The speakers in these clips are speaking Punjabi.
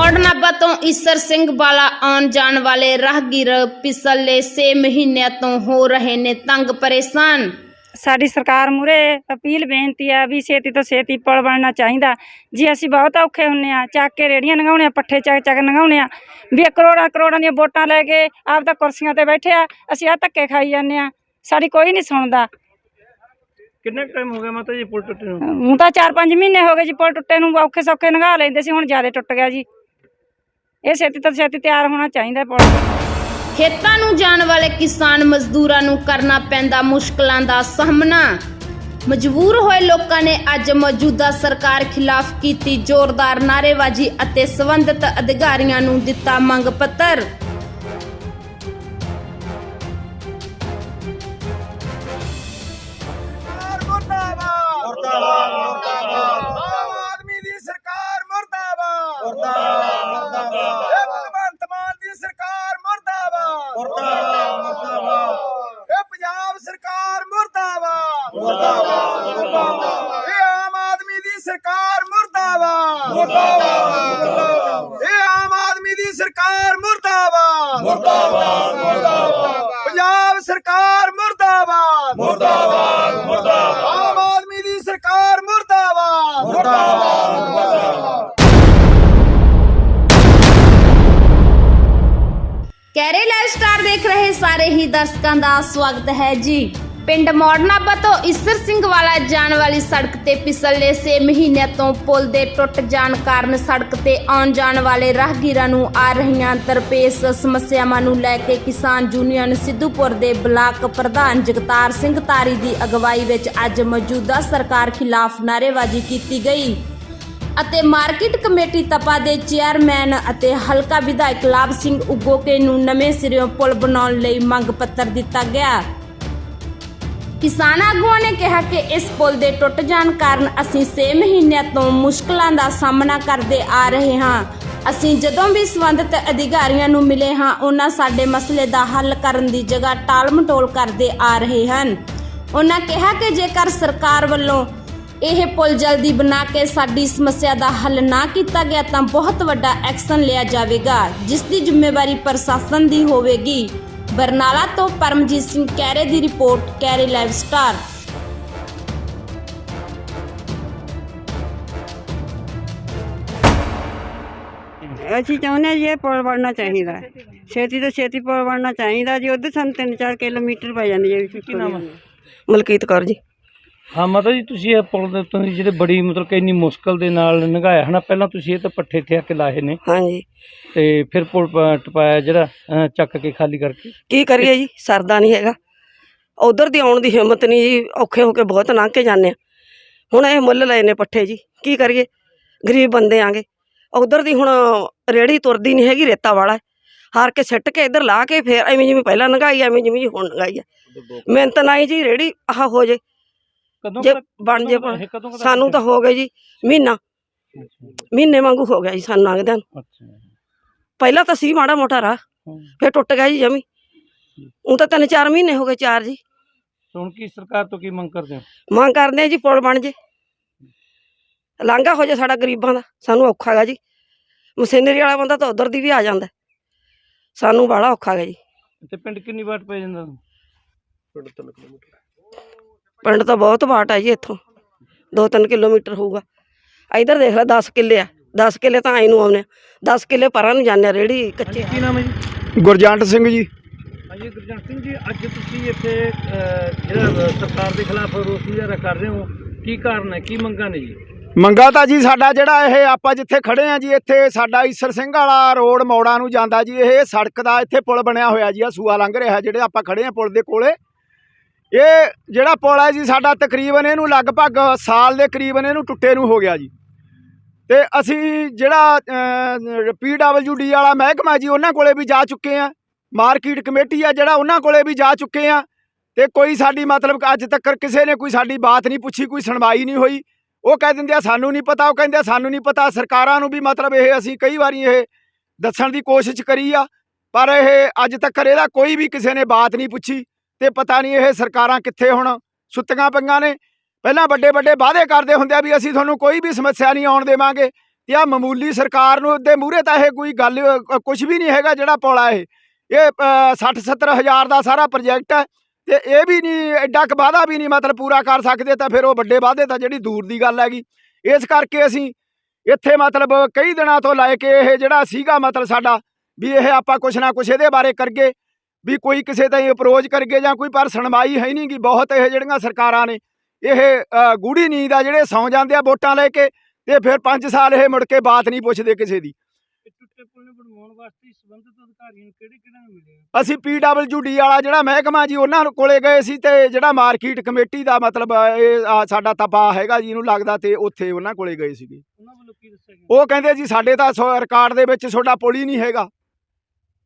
ਮੋੜਨਾਬਾ ਤੋਂ ਈਸਰ ਸਿੰਘ ਵਾਲਾ ਆਉਣ ਜਾਣ ਵਾਲੇ ਰਾਹਗੀਰ ਪਿਛਲੇ 6 ਮਹੀਨਿਆਂ ਤੋਂ ਹੋ ਰਹੇ ਨੇ ਤੰਗ ਪਰੇਸ਼ਾਨ। ਸਾਡੀ ਸਰਕਾਰ ਮੂਰੇ ਅਪੀਲ ਬੇਨਤੀ ਆ ਵੀ ਛੇਤੀ ਤੋਂ ਛੇਤੀ ਪੁਲ ਬਣਨਾ ਚਾਹੀਦਾ। ਜੀ ਅਸੀਂ ਬਹੁਤ ਔਖੇ ਹੁੰਨੇ ਆ ਚੱਕ ਕੇ ਰੇੜੀਆਂ ਲੰਘਾਉਣੇ ਆ ਪੱਠੇ ਚੱਕ ਚੱਕ ਲੰਘਾਉਣੇ ਆ। ਵੀ ਕਰੋੜਾਂ ਕਰੋੜਾਂ ਦੀਆਂ ਵੋਟਾਂ ਲੈ ਕੇ ਆਪ ਤਾਂ ਕੁਰਸੀਆਂ ਤੇ ਬੈਠੇ ਆ ਅਸੀਂ ਆ ਧੱਕੇ ਖਾਈ ਜਾਂਦੇ ਆ। ਸਾਡੀ ਕੋਈ ਨਹੀਂ ਸੁਣਦਾ। ਕਿੰਨਾ ਟਾਈਮ ਹੋ ਗਿਆ ਮਾਤਾ ਜੀ ਪੁਲ ਟੁੱਟੇ ਨੂੰ? ਹੁਣ ਤਾਂ 4-5 ਮਹੀਨੇ ਹੋ ਗਏ ਜੀ ਪੁਲ ਟੁੱਟੇ ਨੂੰ ਔਖੇ ਸੌਖੇ ਲੰਘਾ ਲੈਂਦੇ ਸੀ ਹੁਣ ਜ਼ਿਆਦਾ ਟੁੱਟ ਗਿਆ ਜੀ। ਇਹ ਛੇਤੀ ਤੋਂ ਛੇਤੀ ਤਿਆਰ ਹੋਣਾ ਚਾਹੀਦਾ ਪੁਲ ਖੇਤਾਂ ਨੂੰ ਜਾਣ ਵਾਲੇ ਕਿਸਾਨ ਮਜ਼ਦੂਰਾਂ ਨੂੰ ਕਰਨਾ ਪੈਂਦਾ ਮੁਸ਼ਕਲਾਂ ਦਾ ਸਾਹਮਣਾ। ਮਜਬੂਰ ਹੋਏ ਲੋਕਾਂ ਨੇ ਅੱਜ ਮੌਜੂਦਾ ਸਰਕਾਰ ਖਿਲਾਫ ਕੀਤੀ ਜ਼ੋਰਦਾਰ ਨਾਅਰੇਬਾਜ਼ੀ ਅਤੇ ਸਬੰਧਤ ਅਧਿਕਾਰੀਆਂ ਨੂੰ ਦਿੱਤਾ ਮੰਗ ਪੱਤਰ। ਮੁਰਦਾਬਾਦ ਮੁਰਦਾਬਾਦ ਮੁਰਦਾਬਾਦ ਇਹ ਆਮ ਆਦਮੀ ਦੀ ਸਰਕਾਰ ਮੁਰਦਾਬਾਦ ਮੁਰਦਾਬਾਦ ਮੁਰਦਾਬਾਦ ਪੰਜਾਬ ਸਰਕਾਰ ਮੁਰਦਾਬਾਦ ਮੁਰਦਾਬਾਦ ਮੁਰਦਾਬਾਦ ਆਮ ਆਦਮੀ ਦੀ ਸਰਕਾਰ ਮੁਰਦਾਬਾਦ ਮੁਰਦਾਬਾਦ ਮੁਰਦਾਬਾਦ ਕੈਰੇ ਲਾਈਵ ਸਟਾਰ ਦੇਖ ਰਹੇ ਸਾਰੇ ਹੀ ਦਰਸ਼ਕਾਂ ਦਾ ਸਵਾਗਤ ਹੈ ਜੀ ਪਿੰਡ ਮੋੜਨਾਬਾ ਤੋਂ ਈਸਰ ਸਿੰਘ ਵਾਲਾ ਜਾਣ ਵਾਲੀ ਸੜਕ ਤੇ ਪਿਛਲੇ 6 ਮਹੀਨਿਆਂ ਤੋਂ ਪੁਲ ਦੇ ਟੁੱਟ ਜਾਣ ਕਾਰਨ ਸੜਕ ਤੇ ਆਉਣ ਜਾਣ ਵਾਲੇ ਰਾਹਗੀਰਾਂ ਨੂੰ ਆ ਰਹੀਆਂ ਦਰਪੇਸ਼ ਸਮੱਸਿਆਵਾਂ ਨੂੰ ਲੈ ਕੇ ਕਿਸਾਨ ਯੂਨੀਅਨ ਸਿੱਧੂਪੁਰ ਦੇ ਬਲਾਕ ਪ੍ਰਧਾਨ ਜਗਤਾਰ ਸਿੰਘ ਤਾਰੀ ਦੀ ਅਗਵਾਈ ਵਿੱਚ ਅੱਜ ਮੌਜੂਦਾ ਸਰਕਾਰ ਖਿਲਾਫ ਨਾਅਰੇਬਾਜ਼ੀ ਕੀਤੀ ਗਈ। ਅਤੇ ਮਾਰਕੀਟ ਕਮੇਟੀ ਤਪਾ ਦੇ ਚੇਅਰਮੈਨ ਅਤੇ ਹਲਕਾ ਵਿਧਾਇਕ ਲਾਭ ਸਿੰਘ ਉਗੋਕੇ ਨੂੰ ਨਵੇਂ ਸਿਰਿਓਂ ਪੁਲ ਬਣਾਉਣ ਲਈ ਮੰਗ ਪੱਤਰ ਦਿੱਤਾ ਗਿਆ। ਕਿਸਾਨ ਆਗੂਆਂ ਨੇ ਕਿਹਾ ਕਿ ਇਸ ਪੁਲ ਦੇ ਟੁੱਟ ਜਾਣ ਕਾਰਨ ਅਸੀਂ 6 ਮਹੀਨਿਆਂ ਤੋਂ ਮੁਸ਼ਕਲਾਂ ਦਾ ਸਾਹਮਣਾ ਕਰਦੇ ਆ ਰਹੇ ਹਾਂ। ਅਸੀਂ ਜਦੋਂ ਵੀ ਸੰਬੰਧਿਤ ਅਧਿਕਾਰੀਆਂ ਨੂੰ ਮਿਲੇ ਹਾਂ, ਉਹਨਾਂ ਸਾਡੇ ਮਸਲੇ ਦਾ ਹੱਲ ਕਰਨ ਦੀ ਜਗ੍ਹਾ ਟਾਲ-ਮਟੋਲ ਕਰਦੇ ਆ ਰਹੇ ਹਨ। ਉਹਨਾਂ ਕਿਹਾ ਕਿ ਜੇਕਰ ਸਰਕਾਰ ਵੱਲੋਂ ਇਹ ਪੁਲ ਜਲਦੀ ਬਣਾ ਕੇ ਸਾਡੀ ਸਮੱਸਿਆ ਦਾ ਹੱਲ ਨਾ ਕੀਤਾ ਗਿਆ ਤਾਂ ਬਹੁਤ ਵੱਡਾ ਐਕਸ਼ਨ ਲਿਆ ਜਾਵੇਗਾ, ਜਿਸ ਦੀ ਜ਼ਿੰਮੇਵਾਰੀ ਪ੍ਰਸ਼ਾਸਨ ਦੀ ਹੋਵੇਗੀ। ਬਰਨਾਲਾ ਤੋਂ ਪਰਮਜੀਤ ਸਿੰਘ ਕੈਰੇ ਦੀ ਰਿਪੋਰਟ ਕੈਰੇ ਲਾਈਵ ਸਟਾਰ। ਅਸੀਂ ਚਾਹੁੰਦੇ ਹਾਂ ਜੀ ਇਹ ਪੁਲ ਬਣਨਾ ਚਾਹੀਦਾ। ਹੈ। ਛੇਤੀ ਤੋਂ ਛੇਤੀ ਪੁਲ ਬਣਨਾ ਚਾਹੀਦਾ ਜੀ ਉਧਰ ਸਾਨੂੰ 3-4 ਕਿਲੋਮੀਟਰ ਪੈ ਜਾਂਦੀ ਹੈ ਕੀ ਨਾਮ ਹੈ ਮਲਕੀਤ ਕੌਰ ਜੀ। ਹਾਂ ਮਾਤਾ ਜੀ ਤੁਸੀਂ ਇਹ ਪੁਲ ਦੇ ਉੱਤੋਂ ਦੀ ਜਿਹੜੇ ਬੜੀ ਮਤਲਬ ਕਿ ਇੰਨੀ ਮੁਸ਼ਕਲ ਦੇ ਨਾਲ ਲੰਘਾਇਆ ਹਨਾ ਪਹਿਲਾਂ ਤੁਸੀਂ ਇਹ ਤਾਂ ਪੱਠੇ ਤੇ ਆ ਕੇ ਲਾਏ ਨੇ। ਹਾਂਜੀ। ਤੇ ਫਿਰ ਪੁਲ ਪ- ਟਪਾਇਆ ਜਿਹੜਾ ਅਹ, ਚੱਕ ਕੇ ਖਾਲੀ ਕਰਕੇ। ਕੀ ਕਰੀਏ ਜੀ ਸਰਦਾ ਨਹੀਂ ਹੈਗਾ। ਉਧਰ ਦੀ ਆਉਣ ਦੀ ਹਿੰਮਤ ਨਹੀਂ ਜੀ ਔਖੇ ਹੋ ਕੇ ਬਹੁਤ ਲੰਘ ਕੇ ਜਾਂਦੇ ਆ। ਹੁਣ ਇਹ ਮੁੱਲ ਲਏ ਨੇ ਪੱਠੇ ਜੀ ਕੀ ਕਰੀਏ? ਗਰੀਬ ਬੰਦੇ ਆਂਗੇ। ਉਧਰ ਦੀ ਹੁਣ ਰੇੜੀ ਤੁਰਦੀ ਨਹੀਂ ਹੈਗੀ ਰੇਤਾ ਵਾਲਾ। ਹੈ। ਹਾਰ ਕੇ ਸਿੱਟ ਕੇ ਇੱਧਰ ਲਾ ਕੇ ਫੇਰ ਐਵੇਂ ਜਿਵੇਂ ਪਹਿਲਾਂ ਲੰਘਾਈ ਐਵੇਂ ਜਿਵੇਂ ਜੀ ਹੁਣ ਲੰਘਾਈ ਹੈ ਮਿਹਨਤ ਨਹੀਂ ਜੀ ਰੇੜੀ ਆਹ ਹੋ ਜੇ। ਕਦੋਂ ਜੇ ਬਣ ਜੇ ਸਾਨੂੰ ਤਾਂ ਹੋ ਗਏ ਜੀ ਮਹੀਨਾ। ਮਹੀਨੇ ਵਾਂਗੂ ਹੋ ਗਿਆ ਜੀ ਸਾਨੂੰ ਲੰਘਦਿਆਂ ਨੂੰ। ਪਹਿਲਾਂ ਤਾਂ ਸੀ ਮਾੜਾ ਮੋਟਾ ਰਾਹ। ਫੇਰ ਟੁੱਟ ਗਿਆ ਜੀ ਜਮੀ। ਉਹ ਤਾਂ ਤਿੰਨ ਚਾਰ ਮਹੀਨੇ ਹੋ ਗਏ ਚਾਰ ਜੀ। ਹੁਣ ਕੀ ਸਰਕਾਰ ਤੋਂ ਕੀ ਮੰਗ ਕਰਦੇ ਹੋ? ਮੰਗ ਕਰਦੇ ਆ ਜੀ ਪੁਲ ਬਣ ਜੇ। ਲਾਂਘਾ ਹੋ ਜਾ ਸਾਡਾ ਗਰੀਬਾਂ ਦਾ ਸਾਨੂੰ ਔਖਾ ਹੈਗਾ ਜੀ। ਮਸ਼ੀਨਰੀ ਵਾਲਾ ਬੰਦਾ ਤਾਂ ਉਧਰ ਦੀ ਵੀ ਆ ਜਾਂਦਾ। ਸਾਨੂੰ ਬੜਾ ਔਖਾ ਹੈਗਾ ਜੀ। ਤੇ ਪਿੰਡ ਕਿੰਨੀ ਵਾਟ ਪੈ ਜਾਂਦਾ? ਪਿੰਡ ਤਾਂ ਬਹੁਤ ਬਾਟ ਹੈ ਜੀ ਇੱਥੋਂ। 2-3 ਕਿਲੋਮੀਟਰ ਹੋਊਗਾ। ਇਧਰ ਦੇਖ ਲੈ 10 ਕਿੱਲੇ ਆ। 10 ਕਿੱਲੇ ਤਾਂ ਆਈ ਨੂੰ ਆਉਨੇ 10 ਕਿੱਲੇ ਪਰਾਂ ਨੂੰ ਜਾਂਦੇ ਆ ਰੇੜੀ ਕੱਚੇ। ਕੀ ਨਾਮ ਹੈ ਜੀ? ਗੁਰਜੰਟ ਸਿੰਘ ਜੀ। ਹਾਂਜੀ ਗੁਰਜੰਟ ਸਿੰਘ ਜੀ ਅੱਜ ਤੁਸੀਂ ਇੱਥੇ ਜਿਹੜਾ ਸਰਕਾਰ ਦੇ ਖਿਲਾਫ ਰੋਸ ਮੁਜ਼ਾਹਰਾ ਕਰ ਰਹੇ ਹੋ ਕੀ ਕਾਰਨ ਹੈ? ਕੀ ਮੰਗਾਂ ਨੇ ਜੀ? ਮੰਗਾ ਤਾਂ ਜੀ ਸਾਡਾ ਜਿਹੜਾ ਇਹ ਆਪਾਂ ਜਿੱਥੇ ਖੜੇ ਆ ਜੀ ਇੱਥੇ ਸਾਡਾ ਈਸਰ ਸਿੰਘ ਵਾਲਾ ਰੋਡ ਮੌੜਾ ਨੂੰ ਜਾਂਦਾ ਜੀ ਇਹ ਸੜਕ ਦਾ ਇੱਥੇ ਪੁਲ ਬਣਿਆ ਹੋਇਆ ਜੀ ਆ ਸੂਆ ਲੰਘ ਰਿਹਾ ਜਿਹੜੇ ਆਪਾਂ ਖੜੇ ਆ ਪੁਲ ਦੇ ਕੋਲੇ। ਇਹ ਜਿਹੜਾ ਪੁਲ ਹੈ ਜੀ, ਸਾਡਾ ਤਕਰੀਬਨ ਇਹਨੂੰ ਲਗਭਗ ਸਾਲ ਦੇ ਕਰੀਬਨ ਇਹਨੂੰ ਟੁੱਟੇ ਨੂੰ ਹੋ ਗਿਆ ਜੀ। ਤੇ ਅਸੀਂ ਜਿਹੜਾ ਪੀਡਬਲਯੂਡੀ ਵਾਲਾ ਮਹਿਕਮਾ ਜੀ, ਉਹਨਾਂ ਕੋਲੇ ਵੀ ਜਾ ਚੁੱਕੇ ਆ ਮਾਰਕੀਟ ਕਮੇਟੀ ਆ ਜਿਹੜਾ, ਉਹਨਾਂ ਕੋਲੇ ਵੀ ਜਾ ਚੁੱਕੇ ਆ ਤੇ ਕੋਈ ਸਾਡੀ ਮਤਲਬ ਅੱਜ ਤੱਕ ਕਿਸੇ ਨੇ ਕੋਈ ਸਾਡੀ ਬਾਤ ਨਹੀਂ ਪੁੱਛੀ, ਕੋਈ ਸੁਣਵਾਈ ਨਹੀਂ ਹੋਈ। ਉਹ ਕਹਿ ਦਿੰਦੇ ਆ, ਸਾਨੂੰ ਨਹੀਂ ਪਤਾ। ਉਹ ਕਹਿੰਦੇ ਆ, ਸਾਨੂੰ ਨਹੀਂ ਪਤਾ। ਸਰਕਾਰਾਂ ਨੂੰ ਵੀ ਮਤਲਬ ਇਹ ਅਸੀਂ ਕਈ ਵਾਰੀ ਇਹ ਦੱਸਣ ਦੀ ਕੋਸ਼ਿਸ਼ ਕਰੀ ਆ। ਪਰ ਇਹ ਅੱਜ ਤੱਕ ਇਹਦਾ ਕੋਈ ਵੀ ਕਿਸੇ ਨੇ ਬਾਤ ਨਹੀਂ ਪੁੱਛੀ। ਤੇ ਪਤਾ ਨਹੀਂ ਇਹ ਸਰਕਾਰਾਂ ਕਿੱਥੇ ਹੁਣ ਸੁੱਤੀਆਂ ਪਈਆਂ ਨੇ। ਪਹਿਲਾਂ ਵੱਡੇ ਵੱਡੇ ਵਾਅਦੇ ਕਰਦੇ ਹੁੰਦੇ ਆ ਵੀ ਅਸੀਂ ਤੁਹਾਨੂੰ ਕੋਈ ਵੀ ਸਮੱਸਿਆ ਨਹੀਂ ਆਉਣ ਦੇਵਾਂਗੇ ਤੇ ਆ ਮਾਮੂਲੀ ਸਰਕਾਰ ਨੂੰ ਦੇ ਮੂਹਰੇ ਤਾਂ ਇਹ ਕੋਈ ਗੱਲ ਕੁਝ ਵੀ ਨਹੀਂ ਹੈਗਾ ਜਿਹੜਾ ਪੌਲਾ ਇਹ। ਇਹ 60 70 ਹਜ਼ਾਰ ਦਾ ਸਾਰਾ ਪ੍ਰੋਜੈਕਟ ਹੈ ਤੇ ਇਹ ਵੀ ਨਹੀਂ, ਐਡਾ ਕੁ ਵਾਅਦਾ ਵੀ ਨਹੀਂ ਮਤਲਬ ਪੂਰਾ ਕਰ ਸਕਦੇ ਤਾਂ ਫਿਰ ਉਹ ਵੱਡੇ ਵਾਅਦੇ ਤਾਂ ਜਿਹੜੀ ਦੂਰ ਦੀ ਗੱਲ ਹੈਗੀ। ਇਸ ਕਰਕੇ ਅਸੀਂ ਇੱਥੇ ਮਤਲਬ ਕਈ ਦਿਨਾਂ ਤੋਂ ਲੈ ਕੇ ਇਹ ਜਿਹੜਾ ਸੀਗਾ ਮਤਲਬ ਸਾਡਾ ਵੀ ਇਹ ਆਪਾਂ ਕੁਛ ਨਾ ਕੁਛ ਇਹਦੇ ਬਾਰੇ ਕਰਗੇ ਵੀ ਕੋਈ ਕਿਸੇ ਤਾਈਂ ਅਪਰੋਚ ਕਰਗੇ ਜਾਂ ਕੋਈ ਪਰ ਸੁਣਵਾਈ ਹੈ ਨਹੀਂ ਗੀ ਬਹੁਤ ਇਹ ਜਿਹੜੀਆਂ ਸਰਕਾਰਾਂ ਨੇ ਇਹ ਗੂੜੀ ਨੀਂਦ ਆ ਜਿਹੜੇ ਸੌਂ ਜਾਂਦੇ ਆ ਵੋਟਾਂ ਲੈ ਕੇ ਤੇ ਫਿਰ 5 ਸਾਲ ਇਹ ਮੁੜ ਕੇ ਬਾਤ ਨਹੀਂ ਪੁੱਛਦੇ ਕਿਸੇ ਦੀ। ਟੁੱਟੇ ਪੁਲ ਨੂੰ ਬਣਵਾਉਣ ਵਾਸਤੇ ਸੰਬੰਧਿਤ ਅਧਿਕਾਰੀਆਂ ਨੂੰ ਕਿਹੜੇ ਕਿਹੜੇ ਨੂੰ ਮਿਲੇ ਅਸੀਂ ਪੀਡਬਲਯੂਡੀ ਵਾਲਾ ਜਿਹੜਾ ਮਹਿਕਮਾ ਜੀ ਉਹਨਾਂ ਕੋਲੇ ਗਏ ਸੀ ਤੇ ਜਿਹੜਾ ਮਾਰਕੀਟ ਕਮੇਟੀ ਦਾ ਮਤਲਬ ਇਹ ਸਾਡਾ ਤਪਾ ਹੈਗਾ ਜੀ ਇਹਨੂੰ ਲੱਗਦਾ ਤੇ ਉੱਥੇ ਉਹਨਾਂ ਕੋਲੇ ਗਏ ਸੀਗੇ। ਕੀ ਉਹ ਕਹਿੰਦੇ ਜੀ ਸਾਡੇ ਤਾਂ ਰਿਕਾਰਡ ਦੇ ਵਿੱਚ ਤੁਹਾਡਾ ਪੁਲ ਹੀ ਨਹੀਂ ਹੈਗਾ।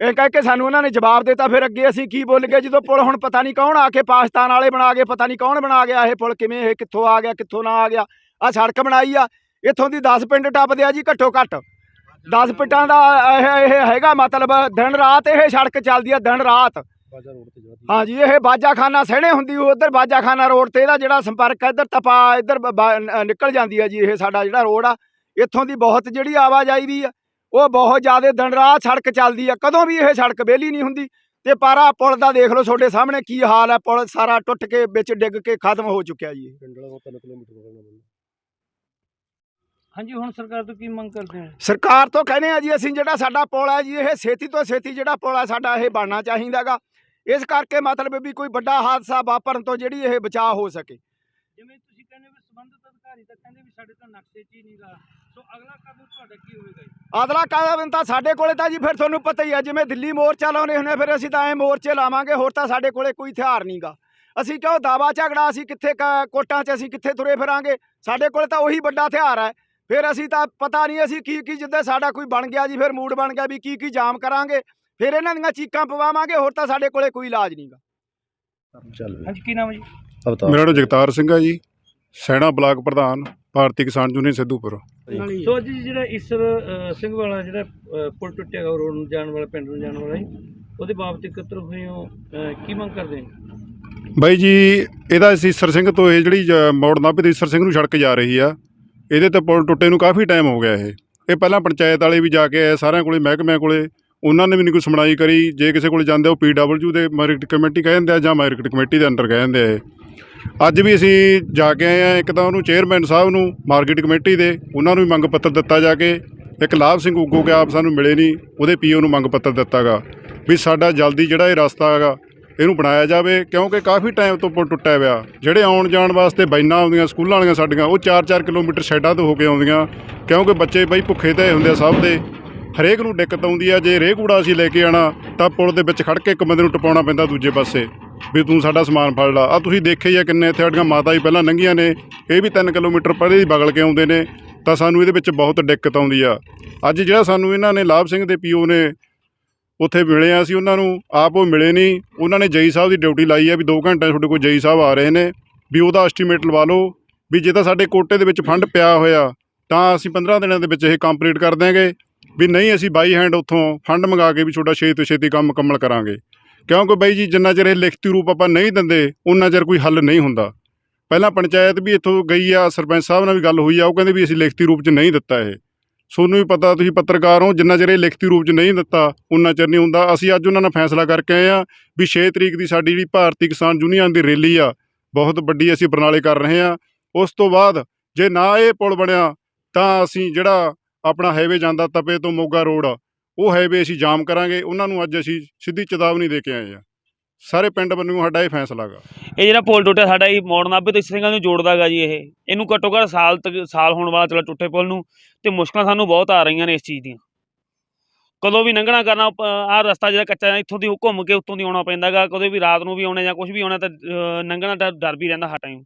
ਇਹ ਕਹਿ ਕੇ ਸਾਨੂੰ ਉਹਨਾਂ ਨੇ ਜਵਾਬ ਦਿੱਤਾ ਫਿਰ ਅੱਗੇ ਅਸੀਂ ਕੀ ਬੋਲ ਗਏ? ਜਦੋਂ ਪੁਲ ਹੁਣ ਪਤਾ ਨਹੀਂ ਕੌਣ ਆ ਕੇ ਪਾਕਿਸਤਾਨ ਵਾਲੇ ਬਣਾ ਗਏ ਪਤਾ ਨਹੀਂ ਕੌਣ ਬਣਾ ਗਿਆ ਇਹ ਪੁਲ ਕਿਵੇਂ ਇਹ ਕਿੱਥੋਂ ਆ ਗਿਆ ਕਿੱਥੋਂ ਨਾ ਆ ਗਿਆ। ਆ ਸੜਕ ਬਣਾਈ ਆ ਇੱਥੋਂ ਦੀ 10 ਪਿੰਡ ਟੱਪਦੇ ਆ ਜੀ ਘੱਟੋ ਘੱਟ। 10 ਪਿੰਡਾਂ ਦਾ ਇਹ ਇਹ ਹੈਗਾ ਮਤਲਬ ਦਿਨ ਰਾਤ ਇਹ ਸੜਕ ਚੱਲਦੀ ਆ ਦਿਨ ਰਾਤ। ਹਾਂਜੀ ਇਹ ਬਾਜਾਖਾਨਾ ਸਹਿਣੇ ਹੁੰਦੀ ਉਧਰ ਬਾਜਾਖਾਨਾ ਰੋਡ ਤੇ ਇਹਦਾ ਜਿਹੜਾ ਸੰਪਰਕ ਹੈ ਇੱਧਰ ਤਪਾ ਇੱਧਰ ਨਿਕਲ ਜਾਂਦੀ ਹੈ ਜੀ ਇਹ ਸਾਡਾ ਜਿਹੜਾ ਰੋਡ ਆ। ਇੱਥੋਂ ਦੀ ਬਹੁਤ ਜਿਹੜੀ ਆਵਾਜਾਈ ਵੀ ਆ ਉਹ ਬਹੁਤ ਜ਼ਿਆਦਾ ਦਿਨ ਰਾਤ ਸੜਕ ਚੱਲਦੀ ਆ ਕਦੋਂ ਵੀ ਇਹ ਸੜਕ ਵਿਹਲੀ ਨਹੀਂ ਹੁੰਦੀ। ਤੇ ਪਾਰਾ ਪੁਲ ਦਾ ਦੇਖ ਲਓ ਤੁਹਾਡੇ ਸਾਹਮਣੇ ਕੀ ਹਾਲ ਹੈ ਪੁਲ ਸਾਰਾ ਟੁੱਟ ਕੇ ਵਿੱਚ ਡਿੱਗ ਕੇ ਖਤਮ ਹੋ ਚੁੱਕਿਆ ਜੀ ਇਹ। ਹਾਂਜੀ ਹੁਣ ਸਰਕਾਰ ਤੋਂ ਕੀ ਮੰਗ ਕਰਦੇ ਹੋ? ਸਰਕਾਰ ਤੋਂ ਕਹਿੰਦੇ ਆ ਜੀ ਅਸੀਂ ਜਿਹੜਾ ਸਾਡਾ ਪੁਲ ਹੈ ਜੀ ਇਹ ਛੇਤੀ ਤੋਂ ਛੇਤੀ ਜਿਹੜਾ ਪੁਲ ਹੈ ਸਾਡਾ ਇਹ ਬਣਨਾ ਚਾਹੀਦਾਗਾ ਇਸ ਕਰਕੇ ਮਤਲਬ ਵੀ ਕੋਈ ਵੱਡਾ ਹਾਦਸਾ ਵਾਪਰਨ ਤੋਂ ਜਿਹੜੀ ਇਹ ਬਚਾਅ ਹੋ ਸਕੇ। ਜਿਵੇਂ ਤੁਸੀਂ ਕਹਿੰਦੇ ਸੰਬੰਧਿਤ ਅਧਿਕਾਰੀ ਤਾਂ ਕਹਿੰਦੇ ਵੀ ਸਾਡੇ ਤਾਂ ਨਕਸ਼ੇ 'ਚ ਹੀ ਨਹੀਂਗਾ ਸੋ ਅਗਲਾ ਕਦਮ ਤੁਹਾਡਾ ਕੀ ਹੋਵੇਗਾ ਜੀ? ਆਦਲਾ ਕਾਦਮ ਤਾਂ ਸਾਡੇ ਕੋਲੇ ਤਾਂ ਜੀ ਫਿਰ ਤੁਹਾਨੂੰ ਪਤਾ ਹੀ ਆ ਜਿਵੇਂ ਦਿੱਲੀ ਮੋਰਚਾ ਲਾਉਣੇ ਹੁੰਦੇ ਫਿਰ ਅਸੀਂ ਤਾਂ ਐ ਮੋਰਚੇ ਲਾਵਾਂਗੇ ਹੋਰ ਤਾਂ ਸਾਡੇ ਕੋਲੇ ਕੋਈ ਹਥਿਆਰ ਨਹੀਂਗਾ ਅਸੀਂ ਕਿਉਂ ਦਾਵਾ ਝਗੜਾ ਅਸੀਂ ਕਿੱਥੇ ਕੋਟਾਂ 'ਚ ਅਸੀਂ ਕਿੱਥੇ ਤੁਰੇ ਫਿਰਾਂਗੇ? ਸਾਡੇ ਕੋਲੇ ਤਾਂ ਉਹੀ ਵੱਡਾ ਹਥਿਆਰ ਹੈ। ਫਿਰ ਅਸੀਂ ਤਾਂ ਪਤਾ ਨਹੀਂ ਅਸੀਂ ਕੀ ਕੀ ਜਿੱਦਾਂ ਸਾਡਾ ਕੋਈ ਬਣ ਗਿਆ ਜੀ ਫਿਰ ਮੂਡ ਬਣ ਗਿਆ ਵੀ ਕੀ ਕੀ ਜਾਮ ਕਰਾਂਗੇ। ਫਿਰ ਇਹਨਾਂ ਦੀਆਂ ਚੀਕਾਂ ਪਵਾਵਾਂਗੇ ਹੋਰ ਤਾਂ ਸਾਡੇ ਕੋਲੇ ਕੋਈ ਇਲਾਜ ਨਹੀਂਗਾ ਹਾਂਜੀ ਕੀ ਨਾਮ ਹੈ ਜੀ? ਮੇਰਾ ਨਾਮ ਜਗਤਾਰ ਸਿੰਘ ਆ ਜੀ। ਸੈਣਾ ਬਲਾਕ ਪ੍ਰਧਾਨ ਭਾਰਤੀ ਕਿਸਾਨ ਯੂਨੀਅਨ ਸਿੱਧੂਪੁਰ। ਸੋ ਜੀ ਜਿਹੜਾ ਈਸਰ ਅ, ਸਿੰਘ ਵਾਲਾ ਜਿਹੜਾ ਅ, ਪੁਲ ਟੁੱਟਿਆ ਗਾ ਰੋਡ ਨੂੰ ਜਾਣ ਵਾਲਾ ਪਿੰਡ ਨੂੰ ਜਾਣ ਵਾਲਾ ਜੀ ਉਹਦੇ ਬਾਬਤ ਇਕੱਤਰ ਹੋਏ ਹੋ ਅ, ਕੀ ਮੰਗ ਕਰਦੇ ਹੋ? ਬਾਈ ਜੀ ਇਹਦਾ ਸੀਸਰ ਸਿੰਘ ਤੋਂ ਇਹ ਜਿਹੜੀ ਜ- ਮੋੜ ਨਾਭੇ ਤੋਂ ਈਸਰ ਸਿੰਘ ਨੂੰ ਸੜਕ ਜਾ ਰਹੀ ਆ। ਇਹਦੇ ਤੇ ਪੁਲ ਟੁੱਟੇ ਨੂੰ ਕਾਫੀ ਟਾਈਮ ਹੋ ਗਿਆ ਇਹ। ਇਹ ਪਹਿਲਾਂ ਪੰਚਾਇਤ ਵਾਲੇ ਵੀ ਜਾ ਕੇ ਆਏ ਸਾਰਿਆਂ ਕੋਲੇ ਮਹਿਕਮਿਆਂ ਕੋਲੇ। ਉਹਨਾਂ ਨੇ ਵੀ ਨਹੀਂ ਕੋਈ ਸੁਣਾਈ ਕਰੀ। ਜੇ ਕਿਸੇ ਕੋਲੇ ਜਾਂਦੇ ਉਹ ਪੀਡਬਲਯੂ ਦੇ ਮਾਰਕੀਟ ਕਮੇਟੀ ਕਹਿ ਦਿੰਦੇ ਆ ਜਾਂ ਮਾਰਕੀਟ ਕਮੇਟੀ ਦੇ ਅੰਡਰ ਕਹਿ ਦਿੰਦੇ ਆ ਇਹ। ਅੱਜ ਵੀ ਅਸੀਂ ਜਾ ਕੇ ਆਏ ਆ ਇੱਕ ਤਾਂ ਉਹਨੂੰ ਚੇਅਰਮੈਨ ਸਾਹਿਬ ਨੂੰ, ਮਾਰਕੀਟ ਕਮੇਟੀ ਦੇ, ਉਹਨਾਂ ਨੂੰ ਵੀ ਮੰਗ ਪੱਤਰ ਦਿੱਤਾ ਜਾ ਕੇ। ਇੱਕ ਲਾਭ ਸਿੰਘ ਉਗੋ ਕੇ ਆਪ ਸਾਨੂੰ ਮਿਲੇ ਨਹੀਂ, ਉਹਦੇ ਪੀਓ ਨੂੰ ਮੰਗ ਪੱਤਰ ਦਿੱਤਾਗਾ ਵੀ ਸਾਡਾ ਜਲਦੀ ਜਿਹੜਾ ਇਹ ਰਸਤਾ ਹੈਗਾ, ਇਹਨੂੰ ਬਣਾਇਆ ਜਾਵੇ, ਕਿਉਂਕਿ ਕਾਫੀ ਟਾਈਮ ਤੋਂ ਪੁਲ ਟੁੱਟਿਆ ਪਿਆ। ਜਿਹੜੇ ਆਉਣ ਜਾਣ ਵਾਸਤੇ ਬਾਈਨਾਂ ਆਉਂਦੀਆਂ, ਸਕੂਲਾਂ ਵਾਲੀਆਂ ਸਾਡੀਆਂ, ਉਹ 4-4 ਕਿਲੋਮੀਟਰ ਸਾਈਡਾਂ ਤੋਂ ਹੋ ਕੇ ਆਉਂਦੀਆਂ, ਕਿਉਂਕਿ ਬੱਚੇ ਬਈ ਭੁੱਖੇ ਤੇ ਹੁੰਦੇ ਆ ਸਭ ਦੇ। ਹਰੇਕ ਨੂੰ ਦਿੱਕਤ ਆਉਂਦੀ ਆ, ਜੇ ਰੇਹ ਕੂੜਾ ਅਸੀਂ ਲੈ ਕੇ ਆਣਾ ਤਾਂ ਪੁਲ ਦੇ ਵਿੱਚ ਖੜ ਕੇ ਇੱਕ ਬੰਦੇ ਨੂੰ ਟਪਾਉਣਾ ਪੈਂਦਾ ਦੂਜੇ ਪਾਸੇ, ਵੀ ਤੂੰ ਸਾਡਾ ਸਮਾਨ ਫੜ ਲਾ। ਆ ਤੁਸੀਂ ਦੇਖਿਆ ਹੀ ਆ ਕਿੰਨੇ ਇੱਥੇ ਸਾਡੀਆਂ ਮਾਤਾ ਹੀ ਪਹਿਲਾਂ ਲੰਘੀਆਂ ਨੇ, ਇਹ ਵੀ 3 ਕਿਲੋਮੀਟਰ ਪਰੇ ਹੀ ਬਗਲ ਕੇ ਆਉਂਦੇ ਨੇ, ਤਾਂ ਸਾਨੂੰ ਇਹਦੇ ਵਿੱਚ ਬਹੁਤ ਦਿੱਕਤ ਆਉਂਦੀ ਆ। ਅੱਜ ਜਿਹੜਾ ਸਾਨੂੰ ਇਹਨਾਂ ਨੇ, ਲਾਭ ਸਿੰਘ ਦੇ ਪੀਓ ਨੇ ਉੱਥੇ ਮਿਲੇ ਆ ਅਸੀਂ ਉਹਨਾਂ ਨੂੰ, ਆਪ ਉਹ ਮਿਲੇ ਨਹੀਂ। ਉਹਨਾਂ ਨੇ ਜਈ ਸਾਹਿਬ ਦੀ ਡਿਊਟੀ ਲਾਈ ਆ ਵੀ 2 ਘੰਟੇ ਤੁਹਾਡੇ ਕੋਲ ਜਈ ਸਾਹਿਬ ਆ ਰਹੇ ਨੇ, ਵੀ ਉਹਦਾ ਐਸਟੀਮੇਟ ਲਵਾ ਲਓ, ਵੀ ਜੇ ਤਾਂ ਸਾਡੇ ਕੋਟੇ ਦੇ ਵਿੱਚ ਫੰਡ ਪਿਆ ਹੋਇਆ, ਤਾਂ ਅਸੀਂ 15 ਦਿਨਾਂ ਦੇ ਵਿੱਚ ਇਹ ਕੰਪਲੀਟ ਕਰ ਦਿਆਂਗੇ। ਵੀ ਨਹੀਂ ਅਸੀਂ ਬਾਈ ਹੈਂਡ ਉੱਥੋਂ ਫੰਡ ਮੰਗਾ ਕੇ ਵੀ ਤੁਹਾਡਾ ਛੇਤੀ ਤੋਂ ਛੇਤੀ ਕੰਮ ਮੁਕੰਮਲ ਕਰਾਂਗੇ। ਕਿਉਂਕਿ ਬਾਈ ਜੀ ਜਿੰਨਾ ਚਿਰ ਇਹ ਲਿਖਤੀ ਰੂਪ ਆਪਾਂ ਨਹੀਂ ਦਿੰਦੇ, ਉਨਾ ਚਿਰ ਕੋਈ ਹੱਲ ਨਹੀਂ ਹੁੰਦਾ। ਪਹਿਲਾਂ ਪੰਚਾਇਤ ਵੀ ਇੱਥੋਂ ਗਈ ਆ, ਸਰਪੰਚ ਸਾਹਿਬ ਨਾਲ ਵੀ ਗੱਲ ਹੋਈ ਆ, ਉਹ ਕਹਿੰਦੇ ਵੀ ਅਸੀਂ ਲਿਖਤੀ ਰੂਪ 'ਚ ਨਹੀਂ ਦਿੱਤਾ ਇਹ। ਤੁਹਾਨੂੰ ਵੀ ਪਤਾ, ਤੁਸੀਂ ਪੱਤਰਕਾਰ ਹੋ, ਜਿੰਨਾ ਚਿਰ ਇਹ ਲਿਖਤੀ ਰੂਪ 'ਚ ਨਹੀਂ ਦਿੱਤਾ, ਉਨਾ ਚਿਰ ਨਹੀਂ ਹੁੰਦਾ। ਅਸੀਂ ਅੱਜ ਉਹਨਾਂ ਨਾਲ ਫੈਸਲਾ ਕਰਕੇ ਆਏ ਆ ਵੀ 6 ਤਰੀਕ ਦੀ ਸਾਡੀ ਜਿਹੜੀ ਭਾਰਤੀ ਕਿਸਾਨ ਯੂਨੀਅਨ ਦੀ ਰੈਲੀ ਆ, ਬਹੁਤ ਵੱਡੀ ਅਸੀਂ ਪ੍ਰਣਾਲੀ ਕਰ ਰਹੇ ਆ। ਉਸ ਤੋਂ ਬਾਅਦ ਜੇ ਨਾ ਇਹ ਪੁਲ ਬਣਿਆ, ਤਾਂ ਅਸੀਂ ਜਿਹੜਾ ਆਪਣਾ ਹਾਈਵੇ ਜਾਂਦਾ ਤਪੇ ਤੋਂ ਮੋਗਾ ਰੋਡ ਉਹ ਹਾਈਵੇ ਅਸੀਂ ਜਾਮ ਕਰਾਂਗੇ, ਉਹਨਾਂ ਨੂੰ ਅੱਜ ਅਸੀਂ ਸਿੱਧੀ ਚੇਤਾਵਨੀ ਦੇ ਕੇ ਆਏ ਆ। ਸਾਰੇ ਪਿੰਡ ਵੱਲੋਂ ਸਾਡਾ ਇਹ ਫੈਸਲਾ ਗਾ। ਇਹ ਜਿਹੜਾ ਪੁਲ ਟੁੱਟਿਆ ਸਾਡਾ ਇਹ ਮੋੜ ਨਾਭੇ ਤੋਂ ਸਿੰਘਾਂ ਨੂੰ ਜੋੜਦਾਗਾ ਜੀ ਇਹ। ਇਹਨੂੰ ਘੱਟੋ ਘੱਟ ਸਾਲ ਤੱਕ, ਸਾਲ ਹੋਣ ਵਾਲਾ ਚਲਾ ਟੁੱਟੇ ਪੁਲ ਨੂੰ, ਤੇ ਮੁਸ਼ਕਲਾਂ ਸਾਨੂੰ ਬਹੁਤ ਆ ਰਹੀਆਂ ਨੇ ਇਸ ਚੀਜ਼ ਦੀਆਂ। ਕਦੋਂ ਵੀ ਲੰਘਣਾ ਕਰਨਾ ਆਹ ਰਸਤਾ ਜਿਹੜਾ ਕੱਚਾ ਇੱਥੋਂ ਦੀ ਘੁੰਮ ਕੇ ਉੱਤੋਂ ਦੀ ਆਉਣਾ ਪੈਂਦਾਗਾ ਕਦੇ ਵੀ ਰਾਤ ਨੂੰ ਵੀ ਆਉਣਾ ਜਾਂ ਕੁਝ ਵੀ ਆਉਣਾ ਤਾਂ ਲੰਘਣਾ ਦਾ ਡਰ ਵੀ ਰਹਿੰਦਾ ਹਰ ਟਾਈਮ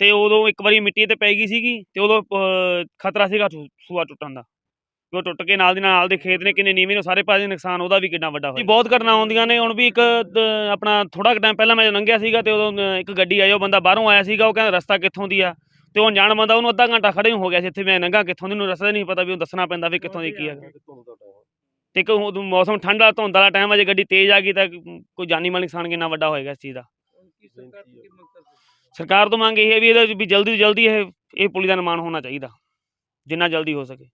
ਤੇ ਉਦੋਂ ਇੱਕ ਵਾਰੀ ਮਿੱਟੀ ਤੇ ਪੈ ਗਈ ਸੀਗੀ, ਤੇ ਉਦੋਂ ਖਤਰਾ ਸੀਗਾ ਸੂਆ ਟੁੱਟਣ ਦਾ। ਉਹ ਟੁੱਟ ਕੇ ਨਾਲ ਦੀ ਨਾਲ ਦੇ ਖੇਤ ਨੇ ਕਿੰਨੇ ਨੀਵੇਂ ਨੇ ਸਾਰੇ ਪਾਸੇ ਨੁਕਸਾਨ ਉਹਦਾ ਵੀ ਕਿੰਨਾ ਵੱਡਾ ਹੋਇਆ। ਬਹੁਤ ਘਟਨਾ ਆਉਂਦੀਆਂ ਨੇ, ਹੁਣ ਵੀ ਇੱਕ ਆਪਣਾ ਥੋੜਾ ਟਾਈਮ ਪਹਿਲਾਂ ਮੈਂ ਲੰਘਿਆ ਸੀਗਾ ਤੇ ਉਦੋਂ ਇੱਕ ਗੱਡੀ ਆਈ, ਉਹ ਬੰਦਾ ਬਾਹਰੋਂ ਆਇਆ ਸੀਗਾ, ਉਹ ਕਹਿੰਦਾ ਰਸਤਾ ਕਿੱਥੋਂ ਦੀ ਆ? ਤੇ ਉਹ ਜਾਣ ਬੰਦਾ, ਉਹਨੂੰ ਅੱਧਾ ਘੰਟਾ ਖੜੇ ਹੋ ਗਿਆ ਸੀ, ਇੱਥੇ ਮੈਂ ਲੰਘਾ ਕਿੱਥੋਂ ਦੀ ਨੂੰ ਰਸਤਾ ਨਹੀਂ ਪਤਾ ਵੀ ਉਹ ਦੱਸਣਾ ਪੈਂਦਾ ਵੀ ਕਿੱਥੋਂ ਦੀ ਕੀ ਹੈ ਤੇ ਇੱਕ ਮੌਸਮ ਠੰਡ ਵਾਲਾ, ਧੁੰਦ ਵਾਲਾ ਟਾਈਮ ਆ, ਜੇ ਗੱਡੀ ਤੇਜ਼ ਆ ਗਈ ਤਾਂ ਕੋਈ ਜਾਨੀ ਮਾਲੀ ਨੁਕਸਾਨ ਕਿੰਨਾ ਵੱਡਾ ਹੋਏਗਾ ਇਸ ਚੀਜ਼ ਦਾ। ਸਰਕਾਰ ਤੋਂ ਮੰਗ ਸਰਕਾਰ ਤੋਂ ਮੰਗ ਇਹ ਹੈ ਵੀ ਇਹਦਾ ਵੀ ਜਲਦੀ ਤੋਂ ਜਲਦੀ ਇਹ ਇਹ ਪੁਲੀ ਦਾ ਨਿਰਮਾਣ ਹੋਣਾ ਚਾਹੀਦਾ, ਜਿੰਨਾ ਜਲਦੀ ਹੋ ਸਕੇ।